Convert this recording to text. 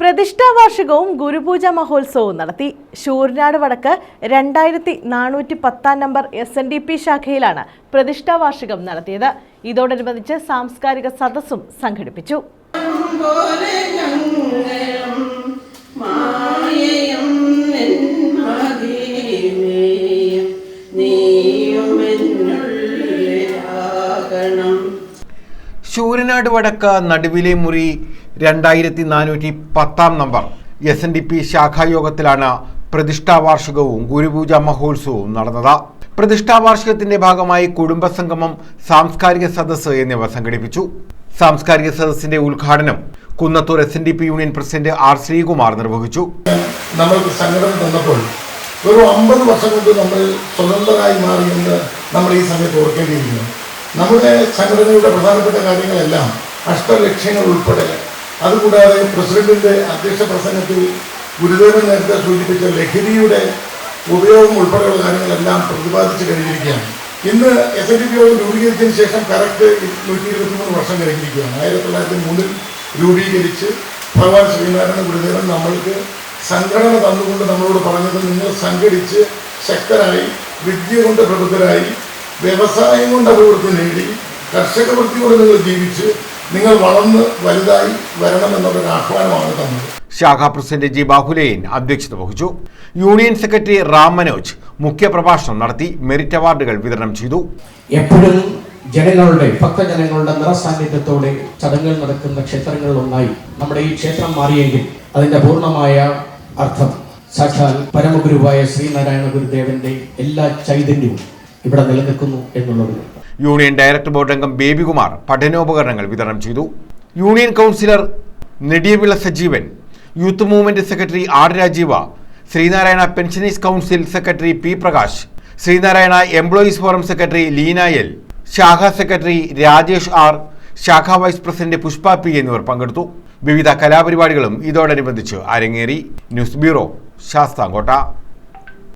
പ്രതിഷ്ഠാ വാർഷികവും ഗുരുപൂജ മഹോത്സവവും നടത്തി. ഷൂർനാട് വടക്ക് രണ്ടായിരത്തി നാനൂറ്റി പത്താം number S N D P ശാഖയിലാണ് പ്രതിഷ്ഠാ വാർഷികം നടത്തിയത്. ഇതോടനുബന്ധിച്ച് സാംസ്കാരിക സദസ്സും സംഘടിപ്പിച്ചു. ശൂരനാട് വടക്ക് നടുവിലെ മുറി രണ്ടായിരത്തി നാനൂറ്റി പത്താം number. S N D P ശാഖായോഗത്തിലാണ് പ്രതിഷ്ഠാ വാർഷികവും ഗുരുപൂജ മഹോത്സവവും നടന്നത്. പ്രതിഷ്ഠാ വാർഷികത്തിന്റെ ഭാഗമായി കുടുംബസംഗമം സാംസ്കാരിക സദസ്സ് എന്നിവ സംഘടിപ്പിച്ചു. സാംസ്കാരിക സദസ്സിന്റെ ഉദ്ഘാടനം Kunnathur S N D P union president R Sreekumar നിർവഹിച്ചു. നമ്മൾക്ക് സംഘടന തന്നപ്പോൾ ഒരു അമ്പത് വർഷം കൊണ്ട് നമ്മൾ സ്വതന്ത്രരായി മാറിയെന്ന് നമ്മൾ ഈ സമയത്ത് ഓർക്കേണ്ടിയിരിക്കുന്നു. നമ്മുടെ സംഘടനയുടെ പ്രധാനപ്പെട്ട കാര്യങ്ങളെല്ലാം അഷ്ടലക്ഷ്യങ്ങൾ ഉൾപ്പെടെ. അതുകൂടാതെ പ്രസിഡന്റിന്റെ അധ്യക്ഷ പ്രസംഗത്തിൽ ഗുരുദേവൻ നേരത്തെ സൂചിപ്പിച്ച ലഹരിയുടെ ഉപയോഗം ഉൾപ്പെടെയുള്ള കാര്യങ്ങളെല്ലാം പ്രതിപാദിച്ചു കഴിഞ്ഞിരിക്കുകയാണ്. ഇന്ന് എസ് എൻ ഡി പി രൂപീകരിച്ചതിന് ശേഷം കറക്റ്റ് നൂറ്റി ഇരുപത്തിമൂന്ന് വർഷം കഴിഞ്ഞിരിക്കുകയാണ്. ആയിരത്തി തൊള്ളായിരത്തി മൂന്നിൽ രൂപീകരിച്ച് ഭഗവാൻ ശ്രീനാരായണ ഗുരുദേവൻ നമ്മൾക്ക് സംഘടന തന്നുകൊണ്ട് നമ്മളോട് പറഞ്ഞത് നിങ്ങൾ സംഘടിച്ച് ശക്തരായി വിദ്യ കൊണ്ട് പ്രബുദ്ധരായി വ്യവസായം കൊണ്ട് അഭിവൃദ്ധി നേടി. കർഷക വൃത്തിയോട് നിങ്ങൾ ജീവിച്ച് നിങ്ങൾ വളർന്ന് വലുതായി വരണമെന്നുള്ളൊരു ആഹ്വാനമാണ് തന്നത്. ശാഖാ പ്രസിഡന്റ് ജി ബാഹുലയൻ അധ്യക്ഷത വഹിച്ചു. യൂണിയൻ സെക്രട്ടറി റാം മനോജ് മുഖ്യപ്രഭാഷണം നടത്തി മെറിറ്റ് അവാർഡുകൾ വിതരണം ചെയ്തു. എപ്പോഴും ജനങ്ങളുടെ ഭക്തജനങ്ങളുടെ നിറസാന്നിധ്യത്തോടെ ചടങ്ങുകൾ നടക്കുന്ന ക്ഷേത്രങ്ങളിലൊന്നായി നമ്മുടെ ഈ ക്ഷേത്രം മാറിയെങ്കിൽ അതിന്റെ പൂർണമായ അർത്ഥം. സാക്ഷാൽ പരമഗുരുവായ ശ്രീനാരായണ ഗുരുദേവന്റെ എല്ലാ ചൈതന്യവും ഇവിടെ നിലനിൽക്കുന്നു എന്നുള്ളത്. യൂണിയൻ ഡയറക്ടർ ബോർഡ് അംഗം ബേബികുമാർ പഠനോപകരണങ്ങൾ വിതരണം ചെയ്തു. Union councillor Nediyavila Sajeevan youth movement secretary R Rajeeva Sreenarayana pensioners council secretary P Prakash Sreenarayana employees forum secretary Leena L ശാഖാ സെക്രട്ടറി രാജേഷ് ആർ ശാഖാ വൈസ് പ്രസിഡന്റ് പുഷ്പ പി എന്നിവർ പങ്കെടുത്തു. വിവിധ കലാപരിപാടികളും ഇതോടനുബന്ധിച്ച് അരങ്ങേറി. News bureau Sasthamkotta.